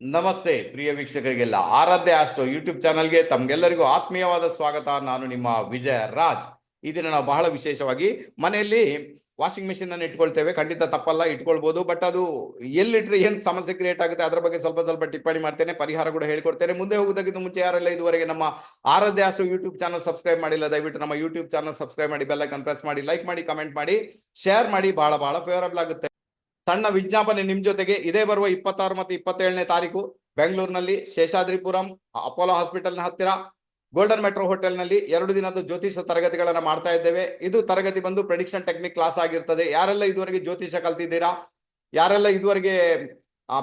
ನಮಸ್ತೆ, ಪ್ರಿಯ ವೀಕ್ಷಕರಿಗೆಲ್ಲ. ಆರಾಧ್ಯ astro YouTube ಚಾನಲ್ಗೆ ತಮ್ಗೆಲ್ಲರಿಗೂ ಆತ್ಮೀಯವಾದ ಸ್ವಾಗತ. ನಾನು ನಿಮ್ಮ ವಿಜಯ ರಾಜ್. ಈ ನಾವು ಬಹಳ ವಿಶೇಷವಾಗಿ ಮನೆಯಲ್ಲಿ ವಾಷಿಂಗ್ ಮಿಷಿನ್ ಅನ್ನು ಇಟ್ಕೊಳ್ತೇವೆ. ಖಂಡಿತ ತಪ್ಪಲ್ಲ ಇಟ್ಕೊಳ್ಬಹುದು ಬಟ್ ಅದು ಎಲ್ಲಿಟ್ರೆ ಏನ್ ಸಮಸ್ಯೆ ಕ್ರಿಯೇಟ್ ಆಗುತ್ತೆ, ಅದರ ಬಗ್ಗೆ ಸ್ವಲ್ಪ ಸ್ವಲ್ಪ ಟಿಪ್ಪಣಿ ಮಾಡ್ತೇನೆ. ಪರಿಹಾರ ಕೂಡ ಹೇಳ್ಕೊಡ್ತೇನೆ. ಮುಂದೆ ಹೋಗೋದಕ್ಕಿಂತ ಮುಂಚೆ ಯಾರೆಲ್ಲ ಇದುವರೆಗೆ ನಮ್ಮ Aradhya astro YouTube channel subscribe ಮಾಡಿಲ್ಲ, ದಯವಿಟ್ಟು ನಮ್ಮ ಯೂಟ್ಯೂಬ್ ಚಾನಲ್ ಸಬ್ಸ್ಕ್ರೈಬ್ ಮಾಡಿ ಬೆಲ್ಲೈಕನ್ ಪ್ರೆಸ್ ಮಾಡಿ, ಲೈಕ್ ಮಾಡಿ, ಕಮೆಂಟ್ ಮಾಡಿ, ಶೇರ್ ಮಾಡಿ. ಬಹಳ ಬಹಳ ಫೇವರಬಲ್ ಆಗುತ್ತೆ. ಸಣ್ಣ ವಿಜ್ಞಾಪನೆ ನಿಮ್ ಜೊತೆಗೆ. ಇದೇ ಬರುವ ಇಪ್ಪತ್ತಾರು ಮತ್ತು ಇಪ್ಪತ್ತೇಳನೇ ತಾರೀಕು ಬೆಂಗಳೂರಿನಲ್ಲಿ ಶೇಷಾದ್ರಿಪುರಂ ಅಪೋಲೋ ಹಾಸ್ಪಿಟಲ್ನ ಹತ್ತಿರ. ಗೋಲ್ಡನ್ ಮೆಟ್ರೋ ಹೋಟೆಲ್ನಲ್ಲಿ ಎರಡು ದಿನದ ಜ್ಯೋತಿಷ ತರಗತಿಗಳನ್ನು ಮಾಡ್ತಾ ಇದ್ದೇವೆ. ಇದು ತರಗತಿ ಬಂದು ಪ್ರೆಡಿಕ್ಷನ್ ಟೆಕ್ನಿಕ್ ಕ್ಲಾಸ್ ಆಗಿರ್ತದೆ. ಯಾರೆಲ್ಲ ಇದುವರೆಗೆ ಜ್ಯೋತಿಷ ಕಲ್ತಿದ್ದೀರಾ? ಯಾರೆಲ್ಲ ಇದುವರೆಗೆ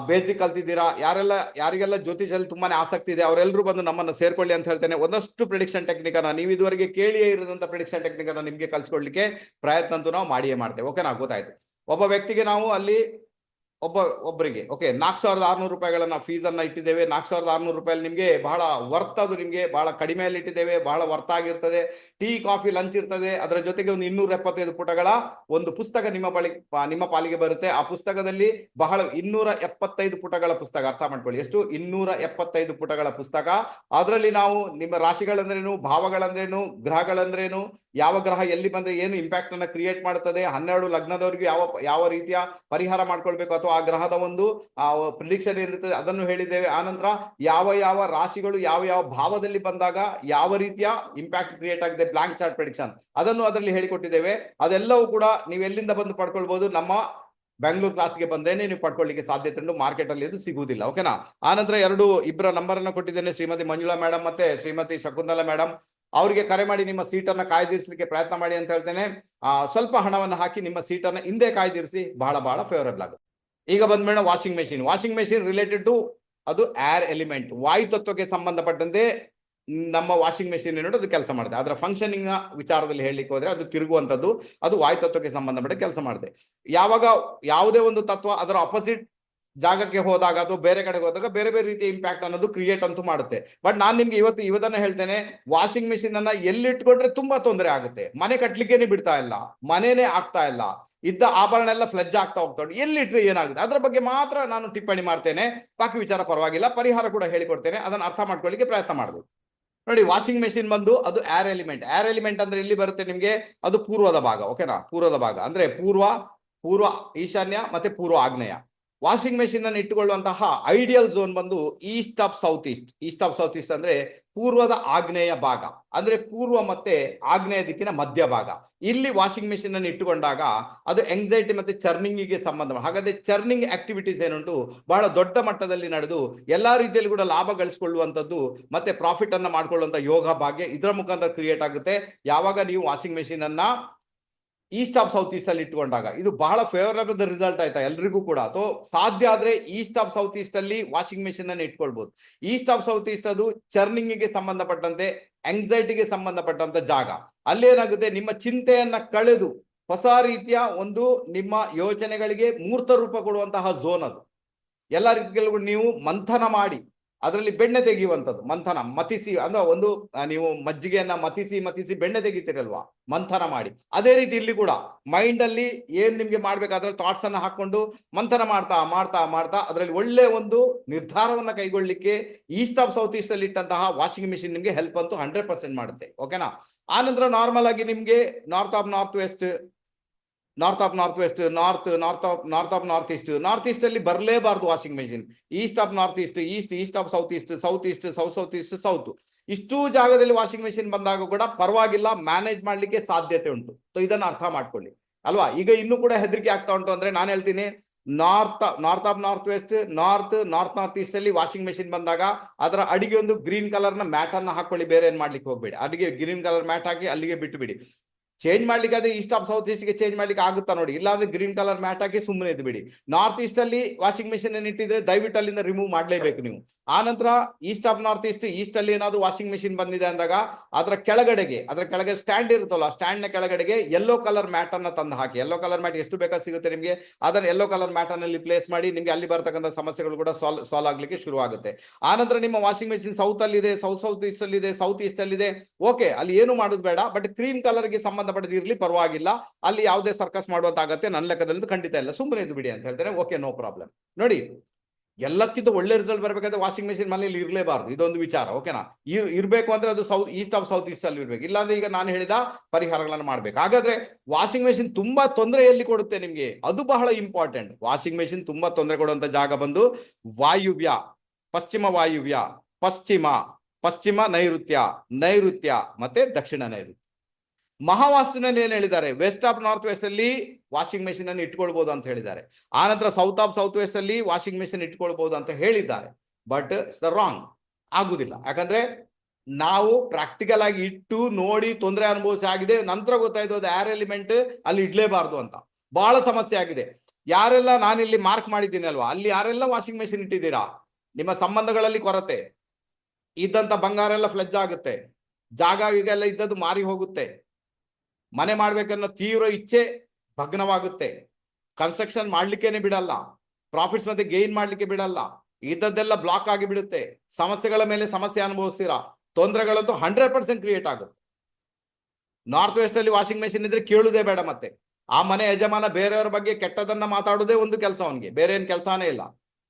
ಬೇಸಿಕ್ ಕಲ್ತಿದ್ದೀರಾ? ಯಾರೆಲ್ಲ, ಯಾರಿಗೆಲ್ಲ ಜ್ಯೋತಿಷಲ್ಲಿ ತುಂಬಾನೇ ಆಸಕ್ತಿ ಇದೆ, ಅವರೆಲ್ಲರೂ ಬಂದು ನಮ್ಮನ್ನು ಸೇರ್ಕೊಳ್ಳಿ ಅಂತ ಹೇಳ್ತೇನೆ. ಒಂದಷ್ಟು ಪ್ರಿಡಿಕ್ಷನ್ ಟೆಕ್ನಿಕ್ ಅನ್ನ ನೀವು ಇದುವರೆಗೆ ಕೇಳಿಯೇ ಇರದಂತ ಪ್ರಿಡಿಕ್ಷನ್ ಟೆಕ್ನಿಕ್ ಅನ್ನ ನಿಮ್ಗೆ ಕಲ್ಸ್ಕೊಡ್ಲಿಕ್ಕೆ ಪ್ರಯತ್ನ ಅಂತೂ ನಾವು ಮಾಡಿಯೇ ಮಾಡ್ತೇವೆ. ಓಕೆನಾ ಗೊತ್ತಾಯ್ತು. ಒಬ್ಬ ವ್ಯಕ್ತಿಗೆ ನಾವು ಅಲ್ಲಿ ಒಬ್ಬ, ಒಬ್ಬರಿಗೆ ಓಕೆ ನಾಲ್ಕು ಸಾವಿರದ ಆರ್ನೂರು ರೂಪಾಯಿಗಳನ್ನ ಫೀಸ್ ಅನ್ನ ಇಟ್ಟಿದ್ದೇವೆ. ನಾಲ್ಕು ಸಾವಿರದ ಆರ್ನೂರು ರೂಪಾಯಿ ನಿಮಗೆ ಬಹಳ ವರ್ತ್ ಅದು ನಿಮಗೆ, ಬಹಳ ಕಡಿಮೆಯಲ್ಲಿ ಇಟ್ಟಿದ್ದೇವೆ, ಬಹಳ ವರ್ತ್ ಆಗಿರ್ತದೆ. ಟೀ ಕಾಫಿ ಲಂಚ್ ಇರ್ತದೆ. ಅದರ ಜೊತೆಗೆ ಒಂದು ಇನ್ನೂರ ಎಪ್ಪತ್ತೈದು ಪುಟಗಳ ಒಂದು ಪುಸ್ತಕ ನಿಮ್ಮ ಬಳಿ ನಿಮ್ಮ ಪಾಲಿಗೆ ಬರುತ್ತೆ. ಆ ಪುಸ್ತಕದಲ್ಲಿ ಬಹಳ ಇನ್ನೂರ ಎಪ್ಪತ್ತೈದು ಪುಟಗಳ ಪುಸ್ತಕ, ಅರ್ಥ ಮಾಡ್ಕೊಳ್ಳಿ. ಎಷ್ಟು? ಇನ್ನೂರ ಎಪ್ಪತ್ತೈದು ಪುಟಗಳ ಪುಸ್ತಕ. ಅದರಲ್ಲಿ ನಾವು ನಿಮ್ಮ ರಾಶಿಗಳಂದ್ರೇನು, ಭಾವಗಳಂದ್ರೇನು, ಗ್ರಹಗಳಂದ್ರೇನು ಯಾವ ಗ್ರಹ ಎಲ್ಲಿ ಬಂದ್ರೆ ಏನು ಇಂಪ್ಯಾಕ್ಟ್ ಅನ್ನ ಕ್ರಿಯೇಟ್ ಮಾಡುತ್ತದೆ, ಹನ್ನೆರಡು ಲಗ್ನದವರಿಗೆ ಯಾವ ಯಾವ ರೀತಿಯ ಪರಿಹಾರ ಮಾಡ್ಕೊಳ್ಬೇಕು ಅಥವಾ ಆ ಗ್ರಹದ ಒಂದು ಪ್ರಿಡಿಕ್ಷನ್ ಏನಿರ್ತದೆ ಅದನ್ನು ಹೇಳಿದ್ದೇವೆ. ಆನಂತರ ಯಾವ ಯಾವ ರಾಶಿಗಳು ಯಾವ ಯಾವ ಭಾವದಲ್ಲಿ ಬಂದಾಗ ಯಾವ ರೀತಿಯ ಇಂಪ್ಯಾಕ್ಟ್ ಕ್ರಿಯೇಟ್ ಆಗಿದೆ ಬ್ಲಾಂಕ್ ಚಾರ್ಟ್ ಪ್ರಿಡಿಕ್ಷನ್ ಅದನ್ನು ಅದರಲ್ಲಿ ಹೇಳಿಕೊಟ್ಟಿದ್ದೇವೆ. ಅದೆಲ್ಲವೂ ಕೂಡ ನೀವು ಎಲ್ಲಿಂದ ಬಂದು ಪಡ್ಕೊಳ್ಬಹುದು ನಮ್ಮ ಬೆಂಗಳೂರು ಕ್ಲಾಸ್ಗೆ ಬಂದ್ರೇನೆ ನೀವು ಪಡ್ಕೊಳ್ಳಿಕ್ಕೆ ಸಾಧ್ಯತೆ ಉಂಟು. ಮಾರ್ಕೆಟ್ ಅಲ್ಲಿ ಇದು ಸಿಗುವುದಿಲ್ಲ ಓಕೆನಾ ಆನಂತರ ಎರಡು, ಇಬ್ಬರ ನಂಬರ್ ಅನ್ನ ಕೊಟ್ಟಿದ್ದೇನೆ ಶ್ರೀಮತಿ ಮಂಜುಳಾ ಮೇಡಮ್ ಮತ್ತೆ ಶ್ರೀಮತಿ ಶಕುಂತಲಾ ಮೇಡಮ್ ಅವರಿಗೆ ಕರೆ ಮಾಡಿ ನಿಮ್ಮ ಸೀಟನ್ನು ಕಾಯ್ದಿರಿಸಲಿಕ್ಕೆ ಪ್ರಯತ್ನ ಮಾಡಿ ಅಂತ ಹೇಳ್ತೇನೆ. ಸ್ವಲ್ಪ ಹಣವನ್ನು ಹಾಕಿ ನಿಮ್ಮ ಸೀಟನ್ನು ಹಿಂದೆ ಕಾಯ್ದಿರಿಸಿ ಬಹಳ ಬಹಳ ಫೇವರೇಬಲ್ ಆಗುತ್ತೆ. ಈಗ ಬಂದ್ಮೇಲೆ washing machine washing machine related to ಅದು ಏರ್ ಎಲಿಮೆಂಟ್ ವಾಯು ತತ್ವಕ್ಕೆ ಸಂಬಂಧಪಟ್ಟಂತೆ ನಮ್ಮ ವಾಷಿಂಗ್ ಮೆಷಿನ್ ಏನೋ ಅದು ಕೆಲಸ ಮಾಡುತ್ತೆ. ಅದರ ಫಂಕ್ಷನಿಂಗ್ ವಿಚಾರದಲ್ಲಿ ಹೇಳಲಿಕ್ಕೆ ಹೋದ್ರೆ ಅದು ತಿರುಗುವಂಥದ್ದು, ಅದು ವಾಯು ತತ್ವಕ್ಕೆ ಸಂಬಂಧಪಟ್ಟ ಕೆಲಸ ಮಾಡುತ್ತೆ. ಯಾವಾಗ ಯಾವುದೇ ಒಂದು ತತ್ವ ಅದರ ಅಪೋಸಿಟ್ ಜಾಗಕ್ಕೆ ಹೋದಾಗ ಅಥವಾ ಬೇರೆ ಕಡೆಗೆ ಹೋದಾಗ ಬೇರೆ ಬೇರೆ ರೀತಿಯ ಇಂಪ್ಯಾಕ್ಟ್ ಅನ್ನೋದು ಕ್ರಿಯೇಟ್ ಅಂತೂ ಮಾಡುತ್ತೆ. ಬಟ್ ನಾನು ನಿಮ್ಗೆ ಇವತ್ತು ಇವತ್ತನ್ನ ಹೇಳ್ತೇನೆ ವಾಷಿಂಗ್ ಮಿಷಿನ್ ಅನ್ನ ಎಲ್ಲಿಟ್ಕೊಂಡ್ರೆ ತುಂಬಾ ತೊಂದರೆ ಆಗುತ್ತೆ. ಮನೆ ಕಟ್ಲಿಕ್ಕೇನೆ ಬಿಡ್ತಾ ಇಲ್ಲ, ಮನೆನೇ ಆಗ್ತಾ ಇಲ್ಲ. ಇದ್ದ ಆಭರಣ ಎಲ್ಲ ಫ್ಲಜ್ ಆಗ್ತಾ ಹೋಗ್ತಾ ಉಂಟು ಎಲ್ಲಿಟ್ರೆ ಏನಾಗುತ್ತೆ? ಅದ್ರ ಬಗ್ಗೆ ಮಾತ್ರ ನಾನು ಟಿಪ್ಪಣಿ ಮಾಡ್ತೇನೆ. ಬಾಕಿ ವಿಚಾರ ಪರವಾಗಿಲ್ಲ. ಪರಿಹಾರ ಕೂಡ ಹೇಳಿಕೊಡ್ತೇನೆ. ಅದನ್ನ ಅರ್ಥ ಮಾಡ್ಕೊಳ್ಳಿಕ್ಕೆ ಪ್ರಯತ್ನ ಮಾಡಬೇಕು ನೋಡಿ ವಾಷಿಂಗ್ ಮೆಷಿನ್ ಬಂದು ಅದು ಏರ್ ಎಲಿಮೆಂಟ್ ಏರ್ ಎಲಿಮೆಂಟ್ ಅಂದ್ರೆ ಇಲ್ಲಿ ಬರುತ್ತೆ ನಿಮ್ಗೆ? ಅದು ಪೂರ್ವದ ಭಾಗ ಓಕೆನಾ ಪೂರ್ವದ ಭಾಗ. ಅಂದ್ರೆ ಪೂರ್ವ ಪೂರ್ವ ಈಶಾನ್ಯ ಮತ್ತೆ ಪೂರ್ವ ಆಗ್ನೇಯ. ವಾಷಿಂಗ್ ಮೆಷಿನ್ ಅನ್ನು ಇಟ್ಟುಕೊಳ್ಳುವಂತಹ ಐಡಿಯಲ್ ಝೋನ್ ಬಂದು east of south east east of south east ಅಂದ್ರೆ ಪೂರ್ವದ ಆಗ್ನೇಯ ಭಾಗ. ಅಂದ್ರೆ ಪೂರ್ವ ಮತ್ತೆ ಆಗ್ನೇಯ ದಿಕ್ಕಿನ ಮಧ್ಯ ಭಾಗ. ಇಲ್ಲಿ ವಾಷಿಂಗ್ ಮೆಷಿನ್ ಅನ್ನು ಇಟ್ಟುಕೊಂಡಾಗ ಅದು ಎಂಗ್ಸೈಟಿ ಮತ್ತೆ ಚರ್ನಿಂಗಿಗೆ ಸಂಬಂಧ ಹಾಗಾದ್ರೆ ಚರ್ನಿಂಗ್ ಆಕ್ಟಿವಿಟೀಸ್ ಏನುಂಟು? ಬಹಳ ದೊಡ್ಡ ಮಟ್ಟದಲ್ಲಿ ನಡೆದು ಎಲ್ಲಾ ರೀತಿಯಲ್ಲಿ ಕೂಡ ಲಾಭ ಗಳಿಸಿಕೊಳ್ಳುವಂತದ್ದು ಮತ್ತೆ ಪ್ರಾಫಿಟ್ ಅನ್ನ ಮಾಡ್ಕೊಳ್ಳುವಂತ ಯೋಗ ಭಾಗ್ಯ ಇದರ ಮುಖಾಂತರ ಕ್ರಿಯೇಟ್ ಆಗುತ್ತೆ. ಯಾವಾಗ ನೀವು ವಾಷಿಂಗ್ ಮೆಷಿನ್ ಅನ್ನ ಈಸ್ಟ್ ಆಫ್ ಸೌತ್ ಈಸ್ಟ್ ಅಲ್ಲಿ ಇಟ್ಕೊಂಡಾಗ, ಇದು ಬಹಳ ಫೇವರಬಲ್ ರಿಸಲ್ಟ್ ಆಯ್ತಾ ಎಲ್ರಿಗೂ ಕೂಡ? ಅಥವಾ ಸಾಧ್ಯ ಆದ್ರೆ ಈಸ್ಟ್ ಆಫ್ ಸೌತ್ ಈಸ್ಟ್ ಅಲ್ಲಿ ವಾಷಿಂಗ್ ಮೆಷಿನ್ ಅನ್ನು ಇಟ್ಕೊಳ್ಬಹುದು ಈಸ್ಟ್ ಆಫ್ ಸೌತ್ ಈಸ್ಟ್ ಅದು ಚರ್ನಿಂಗ್ಗೆ ಸಂಬಂಧಪಟ್ಟಂತೆ ಎಂಗ್ಸೈಟಿಗೆ ಸಂಬಂಧಪಟ್ಟಂತ ಜಾಗ. ಅಲ್ಲೇನಾಗುತ್ತೆ ನಿಮ್ಮ ಚಿಂತೆಯನ್ನ ಕಳೆದು, ಹೊಸ ರೀತಿಯ ಒಂದು ನಿಮ್ಮ ಯೋಚನೆಗಳಿಗೆ ಮೂರ್ತ ರೂಪ ಕೊಡುವಂತಹ ಝೋನ್ ಅದು. ಎಲ್ಲ ರೀತಿಯಲ್ಲೂ ನೀವು ಮಂಥನ ಮಾಡಿ ಅದರಲ್ಲಿ ಬೆಣ್ಣೆ ತೆಗೆಯುವಂಥದ್ದು, ಮಂಥನ, ಮತಿಸಿ, ಅಂದ್ರೆ ಒಂದು ನೀವು ಮಜ್ಜಿಗೆಯನ್ನ ಮತಿಸಿ ಮತಿಸಿ ಬೆಣ್ಣೆ ತೆಗಿತೀರಲ್ವಾ, ಮಂಥನ ಮಾಡಿ. ಅದೇ ರೀತಿ ಇಲ್ಲಿ ಕೂಡ ಮೈಂಡ್ ಅಲ್ಲಿ ಏನ್ ನಿಮ್ಗೆ ಮಾಡ್ಬೇಕಾದ್ರೆ ಥಾಟ್ಸ್ ಅನ್ನ ಹಾಕೊಂಡು ಮಂಥನ ಮಾಡ್ತಾ ಮಾಡ್ತಾ ಮಾಡ್ತಾ, ಅದರಲ್ಲಿ ಒಳ್ಳೆ ಒಂದು ನಿರ್ಧಾರವನ್ನ ಕೈಗೊಳ್ಳಿಕ್ಕೆ ಈಸ್ಟ್ ಆಫ್ ಸೌತ್ ಈಸ್ಟ್ ಅಲ್ಲಿ ಇಟ್ಟಂತಹ ವಾಷಿಂಗ್ ಮಿಷಿನ್ ನಿಮ್ಗೆ ಹೆಲ್ಪ್ ಅಂತೂ ಹಂಡ್ರೆಡ್ ಪರ್ಸೆಂಟ್ ಮಾಡುತ್ತೆ ಓಕೆನಾ ಆನಂತರ ನಾರ್ಮಲ್ ಆಗಿ ನಿಮ್ಗೆ north of north west north of north west north north of north of north east north east ಅಲ್ಲಿ ಬರಲೇಬಾರ್ದು washing machine east of north east east east of south east south east south south east south ಇಷ್ಟು ಜಾಗದಲ್ಲಿ washing machine ಬಂದಾಗ ಕೂಡ ಪರವಾಗಿಲ್ಲ manage ಮಾಡ್ಲಿಕ್ಕೆ ಸಾಧ್ಯತೆ ಉಂಟು. So ಇದನ್ನು ಅರ್ಥ ಮಾಡ್ಕೊಳ್ಳಿ. ಅಲ್ವಾ? ಈಗ ಇನ್ನೂ ಕೂಡ ಹೆದರಿಕೆ ಆಗ್ತಾ ಉಂಟು ಅಂದ್ರೆ ನಾನು ಹೇಳ್ತೀನಿ north north of north west north north north east ಅಲ್ಲಿ ವಾಷಿಂಗ್ ಮೆಷಿನ್ ಬಂದಾಗ ಅದರ ಅಡಿಗೆ ಒಂದು ಗ್ರೀನ್ ಕಲರ್ನ ಮ್ಯಾಟ್ ಅನ್ನ ಹಾಕೊಳ್ಳಿ, ಬೇರೆ ಏನ್ ಮಾಡ್ಲಿಕ್ಕೆ ಹೋಗ್ಬೇಡಿ. ಅಡಿಗೆ ಗ್ರೀನ್ ಕಲರ್ ಮ್ಯಾಟ್ ಹಾಕಿ ಅಲ್ಲಿಗೆ ಬಿಟ್ಟು ಬಿಡಿ ಚೇಂಜ್ ಮಾಡ್ಲಿಕ್ಕೆ ಅದೇ ಈಸ್ಟ್ ಆಫ್ ಸೌತ್ ಈಸ್ಟ್ಗೆ ಚೇಂಜ್ ಮಾಡ್ಲಿಕ್ಕೆ ಆಗುತ್ತಾ ನೋಡಿ. ಇಲ್ಲಾಂದ್ರೆ ಗ್ರೀನ್ ಕಲರ್ ಮ್ಯಾಟ್ ಹಾಕಿ ಸುಮ್ಮನೆ ಇದ್ ಬಿಡಿ ನಾರ್ತ್ ಈಸ್ಟ್ ಅಲ್ಲಿ ವಾಷಿಂಗ್ ಮೆಷಿನ್ ಅನ್ನು ಇಟ್ಟಿದ್ರೆ ದಯವಿಟ್ಟು ಅಲ್ಲಿಂದ ರಿಮೂವ್ ಮಾಡ್ಲೇಬೇಕು ನೀವು. ಆನಂತರ east of north east east ಅಲ್ಲಿ ಏನಾದ್ರು ವಾಷಿಂಗ್ ಮೆಷಿನ್ ಬಂದಿದೆ ಅಂದಾಗ ಅದರ ಕೆಳಗಡೆಗೆ, ಅದರ ಕೆಳಗೆ ಸ್ಟ್ಯಾಂಡ್ ಇರುತ್ತಲ್ಲ ಸ್ಟ್ಯಾಂಡ್ನ ಕೆಳಗಡೆಗೆ ಯೆಲ್ಲೋ ಕಲರ್ ಮ್ಯಾಟ್ ಅನ್ನ ತಂದು ಹಾಕಿ. ಯೆಲ್ಲೋ ಕಲರ್ ಮ್ಯಾಟ್ ಎಷ್ಟು ಬೇಕಾದ್ರೆ ಸಿಗುತ್ತೆ ನಿಮಗೆ. ಅದನ್ನ ಯೆಲ್ಲೋ ಕಲರ್ ಮ್ಯಾಟ್ ಅನ್ನಲ್ಲಿ ಪ್ಲೇಸ್ ಮಾಡಿ ನಿಮಗೆ ಅಲ್ಲಿ ಬರ್ತಕ್ಕಂಥ ಸಮಸ್ಯೆಗಳು ಕೂಡ ಸಾಲ್ವ್ ಸಾಲ್ವ್ ಆಗ್ಲಿಕ್ಕೆ ಶುರು ಆಗುತ್ತೆ. ಆನಂತರ ನಿಮ್ಮ ವಾಷಿಂಗ್ ಮೆಷಿನ್ ಸೌತ್ ಅಲ್ಲಿ ಇದೆ ಸೌತ್ ಸೌತ್ ಈಸ್ಟ್ ಅಲ್ಲಿ ಇದೆ ಸೌತ್ ಈಸ್ಟ್ ಅಲ್ಲಿ ಇದೆ ಓಕೆ ಅಲ್ಲಿ ಏನು ಮಾಡೋದು ಬೇಡ ಬಟ್ ಕ್ರೀಮ್ ಕಲರ್ಗೆ ಸಂಬಂಧಪಟ್ಟದ್ದು ಇರ್ಲಿ ಪರವಾಗಿಲ್ಲ. ಅಲ್ಲಿ ಯಾವುದೇ ಸರ್ಕಸ್ ಮಾಡುವಂತ ಆಗತ್ತೆ ನನ್ನ ಲೆಕ್ಕದಲ್ಲಿ ಖಂಡಿತ ಇಲ್ಲ. ಸುಮ್ಮನೆ ಇದು ಬಿಡಿ ಅಂತ ಹೇಳ್ತಾರೆ. ಓಕೆ ನೋ ಪ್ರಾಬ್ಲಮ್ ನೋಡಿ, ಎಲ್ಲಕ್ಕಿಂತ ಒಳ್ಳೆ ರಿಸಲ್ಟ್ ಬರಬೇಕಾದ್ರೆ ವಾಷಿಂಗ್ ಮೆಷಿನ್ ಮನೆಯಲ್ಲಿ ಇರಲೇಬಾರದು. ಇದೊಂದು ವಿಚಾರ ಓಕೆನಾ ಇರ್, ಇರಬೇಕು ಅಂದ್ರೆ ಅದು south east of south east ಅಲ್ಲಿ ಇರ್ಬೇಕು. ಇಲ್ಲಾಂದ್ರೆ ಈಗ ನಾನು ಹೇಳಿದ ಪರಿಹಾರಗಳನ್ನು ಮಾಡ್ಬೇಕು. ಹಾಗಾದ್ರೆ ವಾಷಿಂಗ್ ಮೆಷಿನ್ ತುಂಬಾ ತೊಂದರೆ ಎಲ್ಲಿ ಕೊಡುತ್ತೆ ನಿಮ್ಗೆ. ಅದು ಬಹಳ ಇಂಪಾರ್ಟೆಂಟ್ ವಾಷಿಂಗ್ ಮೆಷಿನ್ ತುಂಬಾ ತೊಂದರೆ ಕೊಡುವಂತ ಜಾಗ ಬಂದು ವಾಯುವ್ಯ, ಪಶ್ಚಿಮ ವಾಯುವ್ಯ, ಪಶ್ಚಿಮ ಪಶ್ಚಿಮ ನೈಋತ್ಯ ನೈಋತ್ಯ ಮತ್ತೆ ದಕ್ಷಿಣ ನೈಋತ್ಯ. ಮಹಾವಾಸ್ತುನಲ್ಲಿ ಏನ್ ಹೇಳಿದ್ದಾರೆ? ವೆಸ್ಟ್ ಆಫ್ ನಾರ್ತ್ ವೆಸ್ಟ್ ಅಲ್ಲಿ ವಾಷಿಂಗ್ ಮೆಷಿನ್ ಅನ್ನು ಇಟ್ಕೊಳ್ಬಹುದು ಅಂತ ಹೇಳಿದ್ದಾರೆ. ಆನಂತರ ಸೌತ್ ಆಫ್ ಸೌತ್ ವೆಸ್ಟ್ ಅಲ್ಲಿ ವಾಷಿಂಗ್ ಮೆಷಿನ್ ಇಟ್ಕೊಳ್ಬಹುದು ಅಂತ ಹೇಳಿದ್ದಾರೆ. But the wrong. ಆಗುದಿಲ್ಲ. ಯಾಕಂದ್ರೆ ನಾವು ಪ್ರಾಕ್ಟಿಕಲ್ ಆಗಿ ಇಟ್ಟು ನೋಡಿ ತೊಂದರೆ ಅನುಭವಿಸಿ ಆಗಿದೆ. ನಂತರ ಗೊತ್ತಾಯ್ತು ಅದು ಏರ್ ಎಲಿಮೆಂಟ್ ಅಲ್ಲಿ ಇಡ್ಲೇಬಾರ್ದು ಅಂತ. ಬಹಳ ಸಮಸ್ಯೆ ಆಗಿದೆ. ಯಾರೆಲ್ಲ ನಾನಿಲ್ಲಿ ಮಾರ್ಕ್ ಮಾಡಿದ್ದೀನಿ ಅಲ್ವಾ? ಅಲ್ಲಿ ಯಾರೆಲ್ಲ ವಾಷಿಂಗ್ ಮೆಷಿನ್ ಇಟ್ಟಿದ್ದೀರಾ? ನಿಮ್ಮ ಸಂಬಂಧಗಳಲ್ಲಿ ಕೊರತೆ. ಇದ್ದಂತ ಬಂಗಾರ ಎಲ್ಲ ಫ್ಲೆಜ್ ಆಗುತ್ತೆ. ಜಾಗ ಈಗ ಎಲ್ಲ ಇದ್ದದ್ದು ಮಾರಿ ಹೋಗುತ್ತೆ. ಮನೆ ಮಾಡ್ಬೇಕನ್ನೋ ತೀವ್ರ ಇಚ್ಛೆ ಭಗ್ನವಾಗುತ್ತೆ. ಕನ್ಸ್ಟ್ರಕ್ಷನ್ ಮಾಡ್ಲಿಕ್ಕೇನೆ ಬಿಡಲ್ಲ. ಪ್ರಾಫಿಟ್ಸ್ ಮತ್ತೆ ಗೇನ್ ಮಾಡ್ಲಿಕ್ಕೆ ಬಿಡಲ್ಲ. ಇದ್ದದ್ದೆಲ್ಲ ಬ್ಲಾಕ್ ಆಗಿ ಬಿಡುತ್ತೆ. ಸಮಸ್ಯೆಗಳ ಮೇಲೆ ಸಮಸ್ಯೆ ಅನುಭವಿಸ್ತೀರಾ? ತೊಂದರೆಗಳಂತೂ ಹಂಡ್ರೆಡ್ ಪರ್ಸೆಂಟ್ ಕ್ರಿಯೇಟ್ ಆಗುತ್ತೆ. ನಾರ್ತ್ ವೆಸ್ಟ್ ಅಲ್ಲಿ ವಾಷಿಂಗ್ ಮೆಷಿನ್ ಇದ್ರೆ ಕೇಳುವುದೇ ಬೇಡ ಮತ್ತೆ. ಆ ಮನೆ ಯಜಮಾನ ಬೇರೆಯವರ ಬಗ್ಗೆ ಕೆಟ್ಟದನ್ನ ಮಾತಾಡೋದೇ ಒಂದು ಕೆಲಸ ಅವನಿಗೆ. ಬೇರೆ ಏನ್ ಕೆಲಸನೇ ಇಲ್ಲ.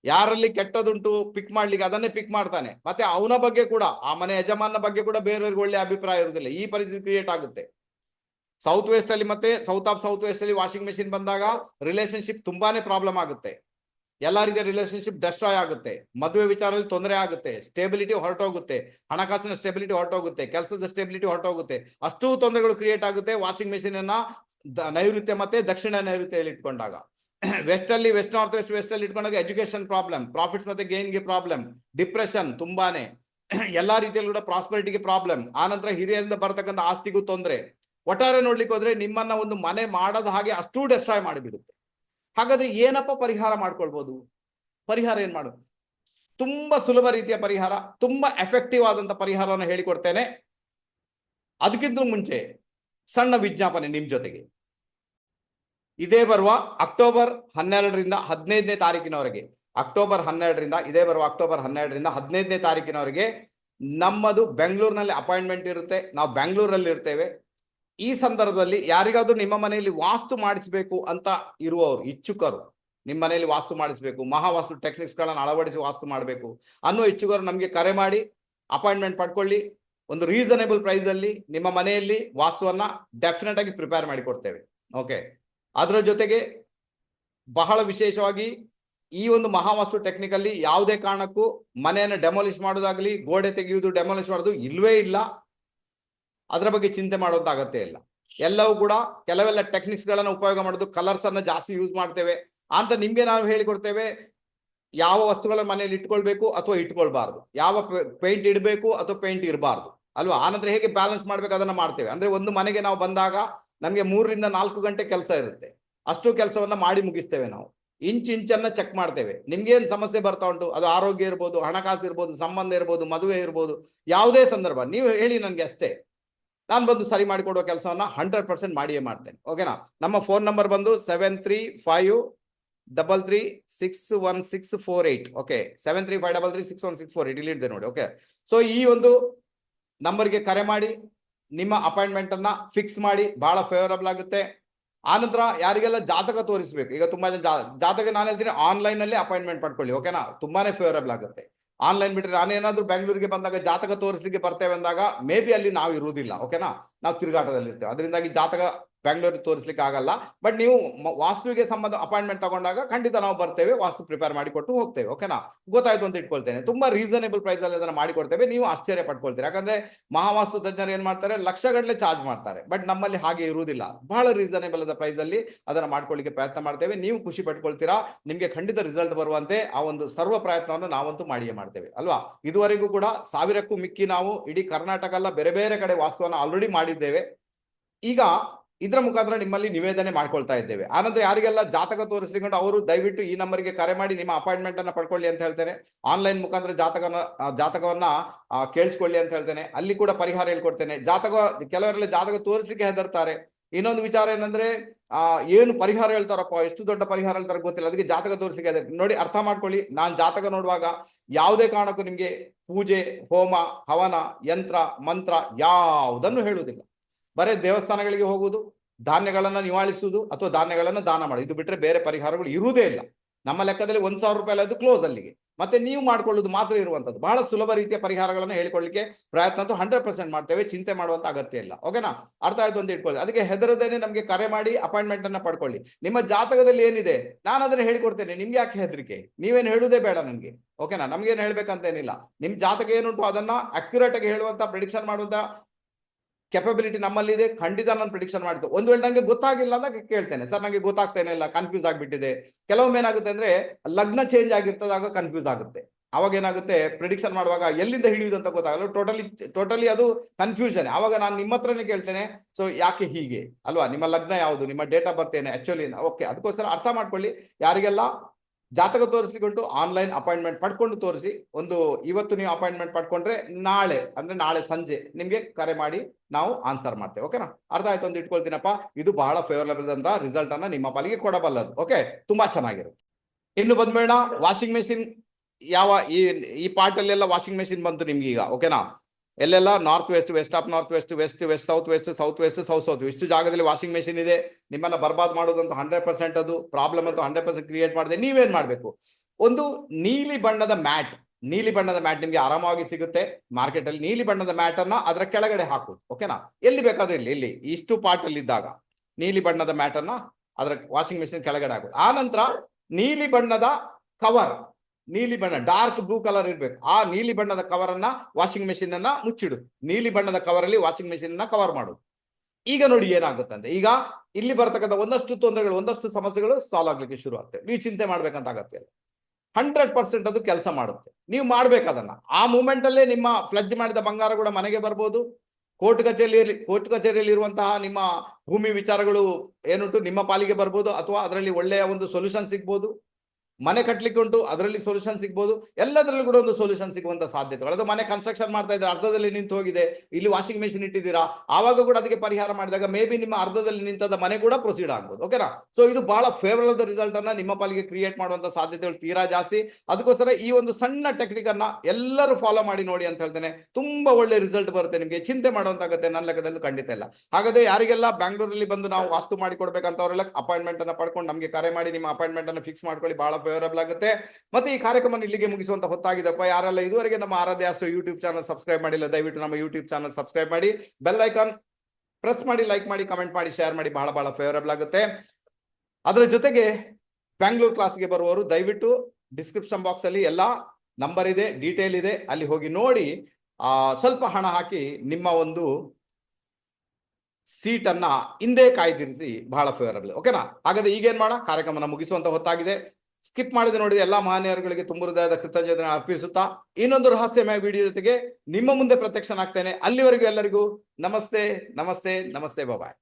ಯಾರಲ್ಲಿ ಕೆಟ್ಟದುಂಟು ಪಿಕ್ ಮಾಡ್ಲಿಕ್ಕೆ ಅದನ್ನೇ ಪಿಕ್ ಮಾಡ್ತಾನೆ. ಮತ್ತೆ ಅವನ ಬಗ್ಗೆ ಕೂಡ, ಆ ಮನೆ ಯಜಮಾನ ಬಗ್ಗೆ ಕೂಡ ಬೇರೆಯವ್ರಿಗೆ ಒಳ್ಳೆ ಅಭಿಪ್ರಾಯ ಇರುವುದಿಲ್ಲ ಈ ಪರಿಸ್ಥಿತಿ ಕ್ರಿಯೇಟ್ ಆಗುತ್ತೆ. ಸೌತ್ ವೆಸ್ಟ್ ಅಲ್ಲಿ ಮತ್ತೆ ಸೌತ್ ಆಫ್ ಸೌತ್ ವೆಸ್ಟ್ ಅಲ್ಲಿ ವಾಷಿಂಗ್ ಮೆಷಿನ್ ಬಂದಾಗ ರಿಲೇಶನ್ಶಿಪ್ ತುಂಬಾನೇ ಪ್ರಾಬ್ಲಮ್ ಆಗುತ್ತೆ. ಎಲ್ಲಾ ರೀತಿಯ ರಿಲೇಶನ್ಶಿಪ್ ಡೆಸ್ಟ್ರಾಯ್ ಆಗುತ್ತೆ. ಮದುವೆ ವಿಚಾರದಲ್ಲಿ ತೊಂದರೆ ಆಗುತ್ತೆ. ಸ್ಟೇಬಿಲಿಟಿ ಹೊರಟೋಗುತ್ತೆ. ಹಣಕಾಸಿನ ಸ್ಟೆಬಿಲಿಟಿ ಹೊರಟೋಗುತ್ತೆ. ಕೆಲಸದ ಸ್ಟೆಬಿಲಿಟಿ ಹೊರಟೋಗುತ್ತೆ. ಅಷ್ಟು ತೊಂದರೆಗಳು ಕ್ರಿಯೇಟ್ ಆಗುತ್ತೆ ವಾಷಿಂಗ್ ಮೆಷಿನ್ ಅನ್ನ ನೈಋತ್ಯ ಮತ್ತೆ ದಕ್ಷಿಣ ನೈಋತ್ಯದಲ್ಲಿ ಇಟ್ಕೊಂಡಾಗ. ವೆಸ್ಟ್ ಅಲ್ಲಿ ವೆಸ್ಟ್ ನಾರ್ತ್ ವೆಸ್ಟ್ ವೆಸ್ಟ್ ಅಲ್ಲಿ ಇಟ್ಕೊಂಡಾಗ ಎಜುಕೇಶನ್ ಪ್ರಾಬ್ಲಮ್ ಪ್ರಾಫಿಟ್ಸ್ ಮತ್ತೆ ಗೇನ್ಗೆ ಪ್ರಾಬ್ಲಮ್ ಡಿಪ್ರೆಷನ್ ತುಂಬಾನೇ. ಎಲ್ಲಾ ರೀತಿಯಲ್ಲೂ ಕೂಡ ಪ್ರಾಸ್ಪರಿಟಿಗೆ ಪ್ರಾಬ್ಲಮ್ ಆನಂತರ ಹಿರಿಯರಿಂದ ಬರತಕ್ಕಂಥ ಆಸ್ತಿಗೂ ತೊಂದರೆ. ಒಟ್ಟಾರೆ ನೋಡ್ಲಿಕ್ಕೆ ಹೋದ್ರೆ ನಿಮ್ಮನ್ನ ಒಂದು ಮನೆ ಮಾಡದ ಹಾಗೆ ಅಷ್ಟು ಡೆಸ್ಟ್ರಾಯ್ ಮಾಡಿಬಿಡುತ್ತೆ. ಹಾಗಾದ್ರೆ ಏನಪ್ಪ ಪರಿಹಾರ ಮಾಡ್ಕೊಳ್ಬಹುದು ಪರಿಹಾರ ಏನ್ ಮಾಡೋದು? ತುಂಬಾ ಸುಲಭ ರೀತಿಯ ಪರಿಹಾರ, ತುಂಬಾ ಎಫೆಕ್ಟಿವ್ ಆದಂತ ಪರಿಹಾರವನ್ನು ಹೇಳಿಕೊಡ್ತೇನೆ. ಅದಕ್ಕಿಂತ ಮುಂಚೆ ಸಣ್ಣ ವಿಜ್ಞಾಪನೆ ನಿಮ್ ಜೊತೆಗೆ. ಇದೇ ಬರುವ ಅಕ್ಟೋಬರ್ ಹನ್ನೆರಡರಿಂದ ಹದಿನೈದನೇ ತಾರೀಕಿನವರೆಗೆ, ಅಕ್ಟೋಬರ್ ಹನ್ನೆರಡರಿಂದ, ಇದೇ ಬರುವ ಅಕ್ಟೋಬರ್ ಹನ್ನೆರಡರಿಂದ ಹದಿನೈದನೇ ತಾರೀಕಿನವರೆಗೆ ನಮ್ಮದು ಬೆಂಗಳೂರಿನಲ್ಲಿ ಅಪಾಯಿಂಟ್ಮೆಂಟ್ ಇರುತ್ತೆ. ನಾವು ಬೆಂಗಳೂರಲ್ಲಿ ಇರ್ತೇವೆ. ಈ ಸಂದರ್ಭದಲ್ಲಿ ಯಾರಿಗಾದ್ರೂ ನಿಮ್ಮ ಮನೆಯಲ್ಲಿ ವಾಸ್ತು ಮಾಡಿಸಬೇಕು ಅಂತ ಇರುವವರು ಇಚ್ಛುಕರು ನಿಮ್ಮ ಮನೆಯಲ್ಲಿ ವಾಸ್ತು ಮಾಡಿಸಬೇಕು, ಮಹಾವಾಸ್ತು ಟೆಕ್ನಿಕ್ಸ್ ಗಳನ್ನ ಅಳವಡಿಸಿ ವಾಸ್ತು ಮಾಡಬೇಕು ಅನ್ನೋ ಇಚ್ಛುಕರು ನಮಗೆ ಕರೆ ಮಾಡಿ, ಅಪಾಯಿಂಟ್ಮೆಂಟ್ ಪಡ್ಕೊಳ್ಳಿ, ಒಂದು ರೀಸನೇಬಲ್ ಪ್ರೈಸ್ ಅಲ್ಲಿ ನಿಮ್ಮ ಮನೆಯಲ್ಲಿ ವಾಸ್ತುವನ್ನ ಡೆಫಿನೆಟ್ ಆಗಿ ಪ್ರಿಪೇರ್ ಮಾಡಿ ಕೊಡ್ತೇವೆ. ಓಕೆ. ಅದರ ಜೊತೆಗೆ ಬಹಳ ವಿಶೇಷವಾಗಿ ಈ ಒಂದು ಮಹಾವಾಸ್ತು ಟೆಕ್ನಿಕಲ್ಲಿ ಯಾವುದೇ ಕಾರಣಕ್ಕೂ ಮನೆಯನ್ನು ಡೆಮಾಲಿಷ್ ಮಾಡೋದಾಗ್ಲಿ, ಗೋಡೆ ತೆಗೆಯುವುದು, ಡೆಮಾಲಿಷ್ ಮಾಡೋದು ಇಲ್ವೇ ಇಲ್ಲ. ಅದರ ಬಗ್ಗೆ ಚಿಂತೆ ಅಗತ್ಯ ಇಲ್ಲ. ಎಲ್ಲವೂ ಕೂಡ ಕೆಲವೆಲ್ಲ ಟೆಕ್ನಿಕ್ಸ್ ಗಳನ್ನ ಉಪಯೋಗ ಮಾಡೋದು ಕಲರ್ಸ್ ಅನ್ನ ಜಾಸ್ತಿ ಯೂಸ್ ಮಾಡ್ತೇವೆ ಅಂತ ನಿಮ್ಗೆ ನಾವು ಹೇಳಿಕೊಡ್ತೇವೆ. ಯಾವ ವಸ್ತುಗಳನ್ನ ಮನೆಯಲ್ಲಿ ಇಟ್ಕೊಳ್ಬೇಕು ಅಥವಾ ಇಟ್ಕೊಳ್ಬಾರ್ದು. ಯಾವ ಪೇಂಟ್ ಇಡಬೇಕು ಅಥವಾ ಪೇಂಟ್ ಇರಬಾರ್ದು. ಅಲ್ವಾ? ಆನಂತರ ಹೇಗೆ ಬ್ಯಾಲೆನ್ಸ್ ಮಾಡ್ಬೇಕು ಅದನ್ನ ಮಾಡ್ತೇವೆ. ಅಂದ್ರೆ ಒಂದು ಮನೆಗೆ ನಾವು ಬಂದಾಗ ನಮಗೆ ಮೂರರಿಂದ ನಾಲ್ಕು ಗಂಟೆ ಕೆಲಸ ಇರುತ್ತೆ. ಅಷ್ಟು ಕೆಲಸವನ್ನ ಮಾಡಿ ಮುಗಿಸ್ತೇವೆ ನಾವು. ಇಂಚ್ ಇಂಚನ್ನ ಚೆಕ್ ಮಾಡ್ತೇವೆ. ನಿಮ್ಗೇನು ಸಮಸ್ಯೆ ಬರ್ತಾ ಉಂಟು? ಅದು ಆರೋಗ್ಯ ಇರ್ಬೋದು, ಹಣಕಾಸು ಇರ್ಬೋದು, ಸಂಬಂಧ ಇರ್ಬೋದು, ಮದುವೆ ಇರ್ಬೋದು, ಯಾವುದೇ ಸಂದರ್ಭ. ನೀವು ಹೇಳಿ ನನಗೆ ಅಷ್ಟೇ. ನಾನು ಬಂದು ಸರಿ ಮಾಡಿಕೊಡುವ ಕೆಲಸವನ್ನ ಹಂಡ್ರೆಡ್ ಪರ್ಸೆಂಟ್ ಮಾಡಿಯೇ ಮಾಡ್ತೇನೆ. ಓಕೆನಾ ನಮ್ಮ ಫೋನ್ ನಂಬರ್ ಬಂದು seven three five double three six one six four eight okay seven three five double three six one six four eight ಇಲ್ಲಿ ಇಡ್ದೆ ನೋಡಿ. ಓಕೆ ಸೊ ಈ ಒಂದು ನಂಬರ್ಗೆ ಕರೆ ಮಾಡಿ, ನಿಮ್ಮ ಅಪಾಯಿಂಟ್ಮೆಂಟ್ ಅನ್ನ ಫಿಕ್ಸ್ ಮಾಡಿ ಬಹಳ ಫೇವರಬಲ್ ಆಗುತ್ತೆ. ಆನಂತರ ಯಾರಿಗೆಲ್ಲ ಜಾತಕ ತೋರಿಸ್ಬೇಕು? ಈಗ ತುಂಬಾ ಜನ ಜಾತಕ ನಾನು ಹೇಳ್ತೀನಿ ಆನ್ಲೈನ್ ಅಲ್ಲಿ ಅಪಾಯಿಂಟ್ಮೆಂಟ್ ಪಡ್ಕೊಳ್ಳಿ. ಓಕೆನಾ ತುಂಬಾನೇ ಫೇವರಬಲ್ ಆಗುತ್ತೆ. ಆನ್ಲೈನ್ ಬಿಟ್ರೆ ನಾನೇನಾದ್ರೂ ಬೆಂಗಳೂರಿಗೆ ಬಂದಾಗ ಜಾತಕ ತೋರಿಸ್ಲಿಕ್ಕೆ ಬರ್ತೇವೆ ಅಂದಾಗ ಮೇ ಬಿ ಅಲ್ಲಿ ನಾವು ಇರುವುದಿಲ್ಲ ಓಕೆನಾ ನಾವು ತಿರುಗಾಟದಲ್ಲಿ ಇರ್ತೇವೆ ಅದರಿಂದಾಗಿ ಜಾತಕ ಬೆಂಗಳೂರಿಗೆ ತೋರಿಸ್ಲಿಕ್ಕೆ ಆಗಲ್ಲ ಬಟ್ ನೀವು ವಾಸ್ತುವಿಗೆ ಸಂಬಂಧ ಅಪಾಯಿಂಟ್ಮೆಂಟ್ ತಗೊಂಡಾಗ ಖಂಡಿತ ನಾವು ಬರ್ತೇವೆ, ವಾಸ್ತು ಪ್ರಿಪೇರ್ ಮಾಡಿಕೊಟ್ಟು ಹೋಗ್ತೇವೆ ಓಕೆನಾ ಗೊತ್ತಾಯ್ತು ಅಂತ ಇಟ್ಕೊಳ್ತೇನೆ. ತುಂಬಾ ರೀಸನೇಬಲ್ ಪ್ರೈಸ್ ಅಲ್ಲಿ ಅದನ್ನ ಮಾಡಿಕೊಡ್ತೇವೆ ನೀವು ಆಶ್ಚರ್ಯ ಪಡ್ಕೊಳ್ತೀರಿ ಯಾಕಂದ್ರೆ ಮಹಾವಾಸ್ತು ತಜ್ಞರು ಏನ್ ಮಾಡ್ತಾರೆ? ಲಕ್ಷಗಟ್ಟಲೆ ಚಾರ್ಜ್ ಮಾಡ್ತಾರೆ. ಬಟ್ ನಮ್ಮಲ್ಲಿ ಹಾಗೆ ಇರುವುದಿಲ್ಲ. ಬಹಳ ರೀಸನೇಬಲ್ ಆದ ಪ್ರೈಸ್ ಅಲ್ಲಿ ಅದನ್ನ ಮಾಡ್ಕೊಳ್ಳಿಕ್ಕೆ ಪ್ರಯತ್ನ ಮಾಡ್ತೇವೆ. ನೀವು ಖುಷಿ ಪಡ್ಕೊಳ್ತೀರಾ ನಿಮ್ಗೆ ಖಂಡಿತ ರಿಸಲ್ಟ್ ಬರುವಂತೆ ಆ ಒಂದು ಸರ್ವ ಪ್ರಯತ್ನವನ್ನು ನಾವಂತೂ ಮಾಡಿಯೇ ಮಾಡ್ತೇವೆ, ಅಲ್ವಾ? ಇದುವರೆಗೂ ಕೂಡ ಸಾವಿರಕ್ಕೂ ಮಿಕ್ಕಿ ನಾವು ಇಡೀ ಕರ್ನಾಟಕ ಅಲ್ಲ, ಬೇರೆ ಬೇರೆ ಕಡೆ ವಾಸ್ತುವನ್ನು ಆಲ್ರೆಡಿ ಮಾಡಿದ್ದೇವೆ. ಈಗ ಇದರ ಮುಖಾಂತರ ನಿಮ್ಮಲ್ಲಿ ನಿವೇದನೆ ಮಾಡ್ಕೊಳ್ತಾ ಇದ್ದೇವೆ. ಆನಂತರ ಯಾರಿಗೆಲ್ಲ ಜಾತಕ ತೋರಿಸ್ಲಿಕ್ಕೆ ಅವರು ದಯವಿಟ್ಟು ಈ ನಂಬರ್ಗೆ ಕರೆ ಮಾಡಿ ನಿಮ್ಮ ಅಪಾಯಿಂಟ್ಮೆಂಟ್ ಅನ್ನ ಪಡ್ಕೊಳ್ಳಿ ಅಂತ ಹೇಳ್ತೇನೆ. ಆನ್ಲೈನ್ ಮುಖಾಂತರ ಜಾತಕನ ಜಾತಕವನ್ನ ಕೇಳಿಸ್ಕೊಳ್ಳಿ ಅಂತ ಹೇಳ್ತೇನೆ. ಅಲ್ಲಿ ಕೂಡ ಪರಿಹಾರ ಹೇಳ್ಕೊಡ್ತೇನೆ. ಜಾತಕ, ಕೆಲವರೆಲ್ಲ ಜಾತಕ ತೋರಿಸ್ಲಿಕ್ಕೆ ಹೆದರ್ತಾರೆ. ಇನ್ನೊಂದು ವಿಚಾರ ಏನಂದ್ರೆ, ಆ, ಏನು ಪರಿಹಾರ ಹೇಳ್ತಾರಪ್ಪ, ಎಷ್ಟು ದೊಡ್ಡ ಪರಿಹಾರ ಹೇಳ್ತಾರ ಗೊತ್ತಿಲ್ಲ. ಅದಕ್ಕೆ ಜಾತಕ ತೋರಿಸಿಕೆ ಹೆದರ್- ನೋಡಿ, ಅರ್ಥ ಮಾಡ್ಕೊಳ್ಳಿ. ನಾನು ಜಾತಕ ನೋಡುವಾಗ ಯಾವುದೇ ಕಾರಣಕ್ಕೂ ನಿಮ್ಗೆ ಪೂಜೆ, ಹೋಮ, ಹವನ, ಯಂತ್ರ, ಮಂತ್ರ ಯಾವುದನ್ನು ಹೇಳುವುದಿಲ್ಲ. ಬರೇ ದೇವಸ್ಥಾನಗಳಿಗೆ ಹೋಗುವುದು, ಧಾನ್ಯಗಳನ್ನು ನಿವಾಳಿಸುವುದು ಅಥವಾ ಧಾನ್ಯಗಳನ್ನು ದಾನ ಮಾಡುದು ಇದು ಬಿಟ್ಟರೆ ಬೇರೆ ಪರಿಹಾರಗಳು ಇರುವುದೇ ಇಲ್ಲ. ನಮ್ಮ ಲೆಕ್ಕದಲ್ಲಿ ಒಂದು ಸಾವಿರ ರೂಪಾಯಿ ಅದು ಕ್ಲೋಸ್ ಅಲ್ಲಿಗೆ. ಮತ್ತೆ ನೀವು ಮಾಡ್ಕೊಳ್ಳೋದು ಮಾತ್ರ ಇರುವಂಥದ್ದು ಬಹಳ ಸುಲಭ ರೀತಿಯ ಪರಿಹಾರಗಳನ್ನು ಹೇಳಿಕೊಳ್ಳಿಕ್ಕೆ ಪ್ರಯತ್ನ ಅಂತೂ ಹಂಡ್ರೆಡ್ ಪರ್ಸೆಂಟ್ ಮಾಡ್ತೇವೆ, ಚಿಂತೆ ಮಾಡುವಂತ ಅಗತ್ಯ ಇಲ್ಲ. ಓಕೆನಾ ಅರ್ಥ ಆಯ್ತು ಅಂತ ಇಟ್ಕೊಳ್ಳಿ. ಅದಕ್ಕೆ ಹೆದರದೇನೆ ನಮಗೆ ಕರೆ ಮಾಡಿ ಅಪಾಯಿಂಟ್ಮೆಂಟ್ ಅನ್ನ ಪಡ್ಕೊಳ್ಳಿ. ನಿಮ್ಮ ಜಾತಕದಲ್ಲಿ ಏನಿದೆ? ನಾನು ಅದನ್ನ ಹೇಳಿಕೊಡ್ತೇನೆ. ನಿಮ್ಗೆ ಯಾಕೆ ಹೆದರಿಕೆ? ನೀವೇನು ಹೇಳುವುದೇ ಬೇಡ ನನಗೆ. ಓಕೆನಾ ನಮ್ಗೇನು ಹೇಳ್ಬೇಕಂತೇನಿಲ್ಲ. ನಿಮ್ ಜಾತಕ ಏನುಂಟು ಅದನ್ನ ಅಕ್ಯುರೇಟ್ ಆಗಿ ಹೇಳುವಂತ ಪ್ರಿಡಿಕ್ಷನ್ ಮಾಡುವಂತ ಕೆಪಬಿಲಿಟಿ ನಮ್ಮಲ್ಲಿದೆ, ಖಂಡಿತ ನಾನು ಪ್ರಿಡಿಕ್ಷನ್ ಮಾಡಿದ್ದು ಒಂದು ವೇಳೆ ನನಗೆ ಗೊತ್ತಾಗಿಲ್ಲ ಅಂದಾಗ ಕೇಳ್ತೇನೆ. ಸರ್ ನನಗೆ ಗೊತ್ತಾಗ್ತೇನೆ ಇಲ್ಲ ಕನ್ಫ್ಯೂಸ್ ಆಗಿಬಿಟ್ಟಿದೆ. ಕೆಲವೊಮ್ಮೆ ಏನಾಗುತ್ತೆ ಅಂದ್ರೆ, ಲಗ್ನ ಚೇಂಜ್ ಆಗಿರ್ತದಾಗ ಕನ್ಫ್ಯೂಸ್ ಆಗುತ್ತೆ. ಅವಾಗ ಏನಾಗುತ್ತೆ ಪ್ರಿಡಿಕ್ಷನ್ ಮಾಡುವಾಗ ಎಲ್ಲಿಂದ ಹಿಡಿಯುದು ಅಂತ ಗೊತ್ತಾಗಲ್ಲ. ಟೋಟಲಿ ಟೋಟಲಿ ಅದು ಕನ್ಫ್ಯೂಷನ್ ಅವಾಗ ನಾನು ನಿಮ್ಮ ಹತ್ರನೇ ಕೇಳ್ತೇನೆ. ಸೊ ಯಾಕೆ ಹೀಗೆ? ಅಲ್ವಾ? ನಿಮ್ಮ ಲಗ್ನ ಯಾವುದು? ನಿಮ್ಮ date of birth actually okay, ಅದಕ್ಕೋಸ್ಕರ ಅರ್ಥ ಮಾಡ್ಕೊಳ್ಳಿ. ಯಾರಿಗೆಲ್ಲ ಜಾತಕ ತೋರಿಸ್ಲಿಕ್ಕೆ ಉಂಟು ಆನ್ಲೈನ್ ಅಪಾಯಿಂಟ್ಮೆಂಟ್ ಪಡ್ಕೊಂಡು ತೋರಿಸಿ, ಒಂದು ಇವತ್ತು ನೀವು ಅಪಾಯಿಂಟ್ಮೆಂಟ್ ಪಡ್ಕೊಂಡ್ರೆ ನಾಳೆ, ಅಂದ್ರೆ ನಾಳೆ ಸಂಜೆ ನಿಮ್ಗೆ ಕರೆ ಮಾಡಿ ನಾವು ಆನ್ಸರ್ ಮಾಡ್ತೇವೆ ಓಕೆನಾ ಅರ್ಥ ಆಯ್ತು ಒಂದು ಇಟ್ಕೊಳ್ತೀನಪ್ಪ, ಇದು ಬಹಳ ಫೇವರಬಲ್ ಅಂತ ರಿಸಲ್ಟ್ ಅನ್ನ ನಿಮ್ಮ ಪಾಲಿಗೆ ಕೊಡಬಲ್ಲದು ಓಕೆ ತುಂಬಾ ಚೆನ್ನಾಗಿರುತ್ತೆ ಇನ್ನು ಬಂದ್ಬೇಡ ವಾಷಿಂಗ್ ಮೆಷಿನ್ ಯಾವ, ಈ ಈ ಪಾರ್ಟ್ ಅಲ್ಲೆಲ್ಲ ವಾಷಿಂಗ್ ಮೆಷಿನ್ ಬಂತು ನಿಮ್ಗೆ ಈಗ ಓಕೆನಾ ಎಲ್ಲೆಲ್ಲ north west west of north west west west south west south west south south ಇಷ್ಟು ಜಾಗದಲ್ಲಿ ವಾಷಿಂಗ್ ಮೆಷಿನ್ ಇದೆ. ನಿಮ್ಮನ್ನ ಬರ್ಬಾದ್ ಮಾಡೋದಂತೂ ಹಂಡ್ರೆಡ್ ಪರ್ಸೆಂಟ್ ಅದು. ಪ್ರಾಬ್ಲಮ್ ಅಂತ ಹಂಡ್ರೆಡ್ ಪರ್ಸೆಂಟ್ ಕ್ರಿಯೇಟ್ ಮಾಡಿದೆ. ನೀವೇನ್ ಮಾಡಬೇಕು? ಒಂದು ನೀಲಿ ಬಣ್ಣದ ಮ್ಯಾಟ್ ನೀಲಿ ಬಣ್ಣದ ಮ್ಯಾಟ್ ನಿಮ್ಗೆ ಆರಾಮವಾಗಿ ಸಿಗುತ್ತೆ. ಮಾರ್ಕೆಟ್ ಅಲ್ಲಿ ನೀಲಿ ಬಣ್ಣದ ಮ್ಯಾಟ್ ಅನ್ನ ಅದರ ಕೆಳಗಡೆ ಹಾಕುದು. ಓಕೆನಾ ಎಲ್ಲಿ ಬೇಕಾದ್ರೂ ಇಲ್ಲಿ ಇಲ್ಲಿ ಇಷ್ಟು ಪಾರ್ಟ್ ಅಲ್ಲಿ ಇದ್ದಾಗ ನೀಲಿ ಬಣ್ಣದ ಮ್ಯಾಟ್ ಅನ್ನ ಅದರ ವಾಷಿಂಗ್ ಮೆಷಿನ್ ಕೆಳಗಡೆ ಹಾಕೋದು. ಆ ನಂತರ ನೀಲಿ ಬಣ್ಣದ ಕವರ್ ನೀಲಿ ಬಣ್ಣ ಡಾರ್ಕ್ ಬ್ಲೂ ಕಲರ್ ಇರಬೇಕು. ಆ ನೀಲಿ ಬಣ್ಣದ ಕವರ್ ಅನ್ನ ವಾಷಿಂಗ್ ಮೆಷಿನ್ ಅನ್ನ ಮುಚ್ಚಿಡು. ನೀಲಿ ಬಣ್ಣದ ಕವರ್ ಅಲ್ಲಿ ವಾಷಿಂಗ್ ಮೆಷಿನ್ ಅನ್ನ ಕವರ್ ಮಾಡು. ಈಗ ನೋಡಿ ಏನಾಗುತ್ತಂತೆ? ಈಗ ಇಲ್ಲಿ ಬರ್ತಕ್ಕಂಥ ಒಂದಷ್ಟು ತೊಂದರೆಗಳು, ಒಂದಷ್ಟು ಸಮಸ್ಯೆಗಳು ಸಾಲ್ವ್ ಆಗ್ಲಿಕ್ಕೆ ಶುರು ಆಗ್ತವೆ. ನೀವು ಚಿಂತೆ ಮಾಡ್ಬೇಕಂತ ಇಲ್ಲ. ಹಂಡ್ರೆಡ್ ಪರ್ಸೆಂಟ್ ಅದು ಕೆಲಸ ಮಾಡುತ್ತೆ. ನೀವು ಮಾಡ್ಬೇಕದನ್ನ ಆ ಮೂಮೆಂಟ್ ಅಲ್ಲೇ ನಿಮ್ಮ ಫ್ಲಜ್ ಮಾಡಿದ ಬಂಗಾರ ಕೂಡ ಮನೆಗೆ ಬರ್ಬೋದು. ಕೋರ್ಟ್ ಕಚೇರಿಯಲ್ಲಿ ಕೋರ್ಟ್ ಕಚೇರಿಯಲ್ಲಿ ಇರುವಂತಹ ನಿಮ್ಮ ಭೂಮಿ ವಿಚಾರಗಳು ಏನುಂಟು ನಿಮ್ಮ ಪಾಲಿಗೆ ಬರ್ಬೋದು ಅಥವಾ ಅದರಲ್ಲಿ ಒಳ್ಳೆಯ ಒಂದು ಸೊಲ್ಯೂಷನ್ ಸಿಗ್ಬೋದು. ಮನೆ ಕಟ್ಲಿಕ್ಕೆ ಉಂಟು, ಅದರಲ್ಲಿ ಸೊಲ್ಯೂಷನ್ ಸಿಗ್ಬೋದು, ಎಲ್ಲದರಲ್ಲೂ ಕೂಡ ಒಂದು ಸೊಲ್ಯೂಷನ್ ಸಿಗುವಂತ ಸಾಧ್ಯತೆಗಳು. ಅದು ಮನೆ ಕನ್ಸ್ಟ್ರಕ್ಷನ್ ಮಾಡ್ತಾ ಇದ್ರೆ ಅರ್ಧದಲ್ಲಿ ನಿಂತು ಹೋಗಿದೆ, ಇಲ್ಲಿ ವಾಷಿಂಗ್ ಮೆಷಿನ್ ಇಟ್ಟಿದ್ದೀರಾ, ಆವಾಗ ಕೂಡ ಅದಕ್ಕೆ ಪರಿಹಾರ ಮಾಡಿದಾಗ ಮೇ ಬಿ ನಿಮ್ಮ ಅರ್ಧದಲ್ಲಿ ನಿಂತದ ಮನೆ ಕೂಡ ಪ್ರೊಸೀಡ್ ಆಗ್ಬೋದು ಓಕೆನಾ ಸೊ ಇದು ಬಹಳ ಫೇವರಬಲ್ ರಿಸಲ್ಟ್ ಅನ್ನ ನಿಮ್ಮ ಪಾಲಿಗೆ ಕ್ರಿಯೇಟ್ ಮಾಡುವಂತ ಸಾಧ್ಯತೆಗಳು ತೀರಾ ಜಾಸ್ತಿ. ಅದಕ್ಕೋಸ್ಕರ ಈ ಒಂದು ಸಣ್ಣ ಟೆಕ್ನಿಕ್ ಅನ್ನ ಎಲ್ಲರೂ ಫಾಲೋ ಮಾಡಿ ನೋಡಿ ಅಂತ ಹೇಳ್ತೇನೆ. ತುಂಬಾ ಒಳ್ಳೆ ರಿಸಲ್ಟ್ ಬರುತ್ತೆ ನಿಮಗೆ. ಚಿಂತೆ ಮಾಡುವಂತ ಅಗತ್ಯ ನನ್ನ ಲೆಕ್ಕದಲ್ಲಿ ಖಂಡಿತ ಇಲ್ಲ. ಹಾಗಾದ್ರೆ ಯಾರಿಗೆಲ್ಲ ಬ್ಯಾಂಗ್ಳೂರಲ್ಲಿ ಬಂದು ನಾವು ವಾಸ್ತು ಮಾಡಿ ಕೊಡ್ಬೇಕಂತವರೆಲ್ಲ ಅಪಾಯಿಂಟ್ಮೆಂಟ್ ಅನ್ನ ಪಡ್ಕೊಂಡು ನಮಗೆ ಕರೆ ಮಾಡಿ, ನಿಮ್ಮ ಅಪಾಯಿಂಟ್ಮೆಂಟ್ ಅನ್ನ ಫಿಕ್ಸ್ ಮಾಡ್ಕೊಳ್ಳಿ, ಬಹಳ ಫೇವರಬಲ್ ಆಗುತ್ತೆ ಮತ್ತೆ ಈ ಕಾರ್ಯಕ್ರಮ ಇಲ್ಲಿಗೆ ಮುಗಿಸುವಂತ ಹೊತ್ತಾಗಿದೆಪ್ಪ ಯಾರೆಲ್ಲ ಇದುವರೆಗೆ ನಮ್ಮ ಆರಾಧ್ಯ ಅಷ್ಟು ಯೂಟ್ಯೂಬ್ ಚಾನಲ್ ಸಬ್ಸ್ಕ್ರೈಬ್ ಮಾಡಿಲ್ಲ, ದಯವಿಟ್ಟು ನಮ್ಮ ಯೂಟ್ಯೂಬ್ ಚಾನಲ್ ಸಬ್ಸ್ಕ್ರೈಬ್ ಮಾಡಿ. ಬೆಲ್ ಐಕಾನ್ ಪ್ರೆಸ್ ಮಾಡಿ ಲೈಕ್ ಮಾಡಿ ಕಮೆಂಟ್ ಮಾಡಿ ಶೇರ್ ಮಾಡಿ. ಬಹಳ ಬಹಳ ಫೇವರಬಲ್ ಆಗುತ್ತೆ. ಅದರ ಜೊತೆಗೆ ಬ್ಯಾಂಗ್ಳೂರ್ ಕ್ಲಾಸ್ಗೆ ಬರುವವರು, ದಯವಿಟ್ಟು ಡಿಸ್ಕ್ರಿಪ್ಷನ್ ಬಾಕ್ಸ್ ಅಲ್ಲಿ ಎಲ್ಲ ನಂಬರ್ ಇದೆ ಡೀಟೇಲ್ ಇದೆ. ಅಲ್ಲಿ ಹೋಗಿ ನೋಡಿ, ಆ, ಸ್ವಲ್ಪ ಹಣ ಹಾಕಿ ನಿಮ್ಮ ಒಂದು ಸೀಟ್ ಅನ್ನ ಹಿಂದೆ ಕಾಯ್ದಿರಿಸಿ ಬಹಳ ಫೇವರಬಲ್ ಓಕೆನಾ ಹಾಗಾದ್ರೆ ಈಗೇನ್ ಮಾಡ ಕಾರ್ಯಕ್ರಮನ ಮುಗಿಸುವಂತ ಹೊತ್ತಾಗಿದೆ. ಸ್ಕಿಪ್ ಮಾಡಿದೆ ನೋಡಿ, ಎಲ್ಲಾ ಮಹಾನೀಯರುಗಳಿಗೆ ತುಂಬ ಹೃದಯದ ಕೃತಜ್ಞತೆ ಅರ್ಪಿಸುತ್ತಾ ಇನ್ನೊಂದು ರಹಸ್ಯಮಯ ವಿಡಿಯೋ ಜೊತೆಗೆ ನಿಮ್ಮ ಮುಂದೆ ಪ್ರತ್ಯಕ್ಷನಾಗ್ತೇನೆ. ಅಲ್ಲಿವರೆಗೂ ಎಲ್ಲರಿಗೂ ನಮಸ್ತೆ ನಮಸ್ತೆ ನಮಸ್ತೆ ಬಾಯ್